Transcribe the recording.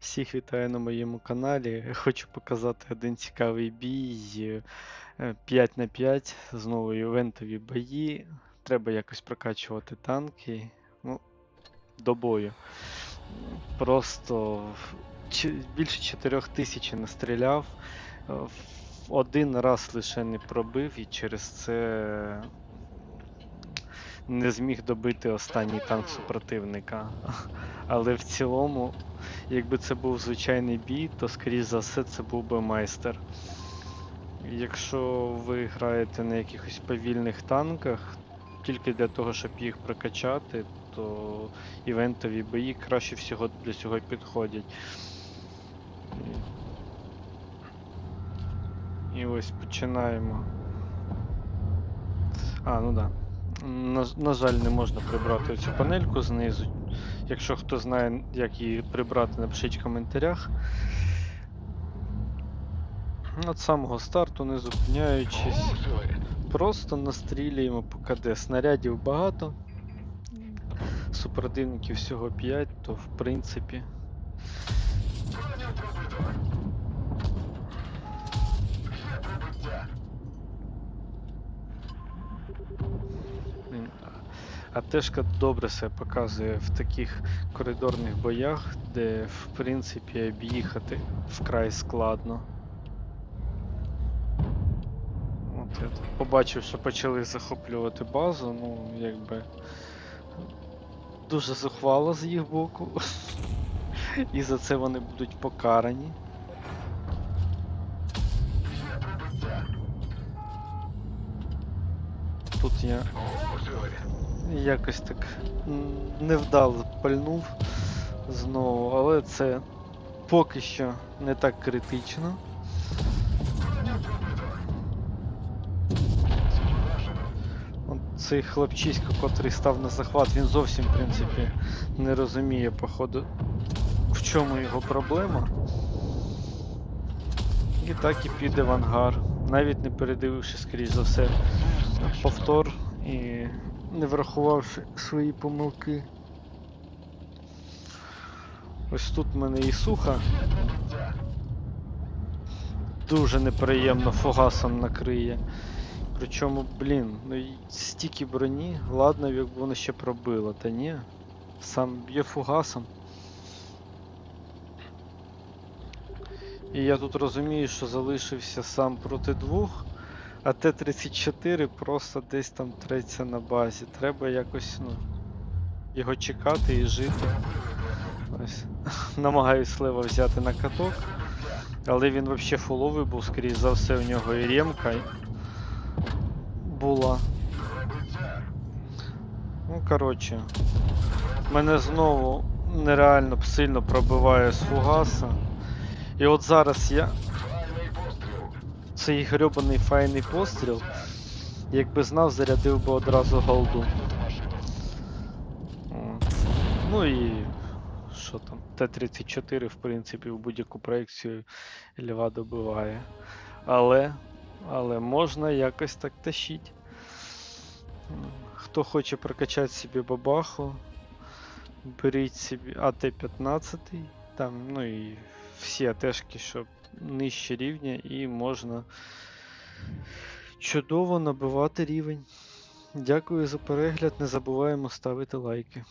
Всіх вітаю на моєму каналі. Хочу показати один цікавий бій. 5 на 5, знову івентові бої. Треба якось прокачувати танки. Ну, до бою. Просто більше 4 тисяч настріляв. Е, в- Один раз лише не пробив і через це не зміг добити останній танк супротивника. Але в цілому, якби це був звичайний бій, то скоріш за все це був би майстер. Якщо ви граєте на якихось повільних танках, тільки для того, щоб їх прокачати, то івентові бої краще всього для цього підходять. І ось починаємо. А, ну да. На, жаль, не можна прибрати цю панельку знизу. Якщо хто знає, як її прибрати, напишіть в коментарях. От самого старту, не зупиняючись, просто настрілюємо по КД. Снарядів багато. Супротивників всього 5, то в принципі. Блін, А Тешка добре себе показує в таких коридорних боях, де в принципі об'їхати вкрай складно. От я тут побачив, що почали захоплювати базу, ну якби дуже зухвало з їх боку. І за це вони будуть покарані. Тут я якось так невдало пальнув знову, але це поки що не так критично. Цей хлопчисько, котрий став на захват, він зовсім, в принципі, не розуміє, походу, в чому його проблема. І так і піде в ангар, навіть не передививши, скоріш за все, повтор і не врахувавши свої помилки. Ось тут в мене і суха. Дуже неприємно фугасом накриє. Причому, блін, ну стільки броні, ладно, якби воно ще пробило, та ні. Сам б'є фугасом. І я тут розумію, що залишився сам проти двох, а Т-34 просто десь там треться на базі. Треба якось, ну, його чекати і жити. Ось. Намагаюсь слева взяти на каток. Але він взагалі фуловий був, скоріш за все, у нього і ремка була. Ну, коротше. Мене знову нереально сильно пробиває з фугаса. І от зараз я. Цей грьобаний файний постріл. Якби знав, зарядив би одразу голду. Ну і що там? Т-34, в принципі, в будь-яку проекцію льва добиває. Але, але можна якось так тащить. Хто хоче прокачати собі бабаху, беріть собі АТ-15, там, ну і всі атешки, що нижче рівня, і можна чудово набивати рівень. Дякую за перегляд, не забуваємо ставити лайки.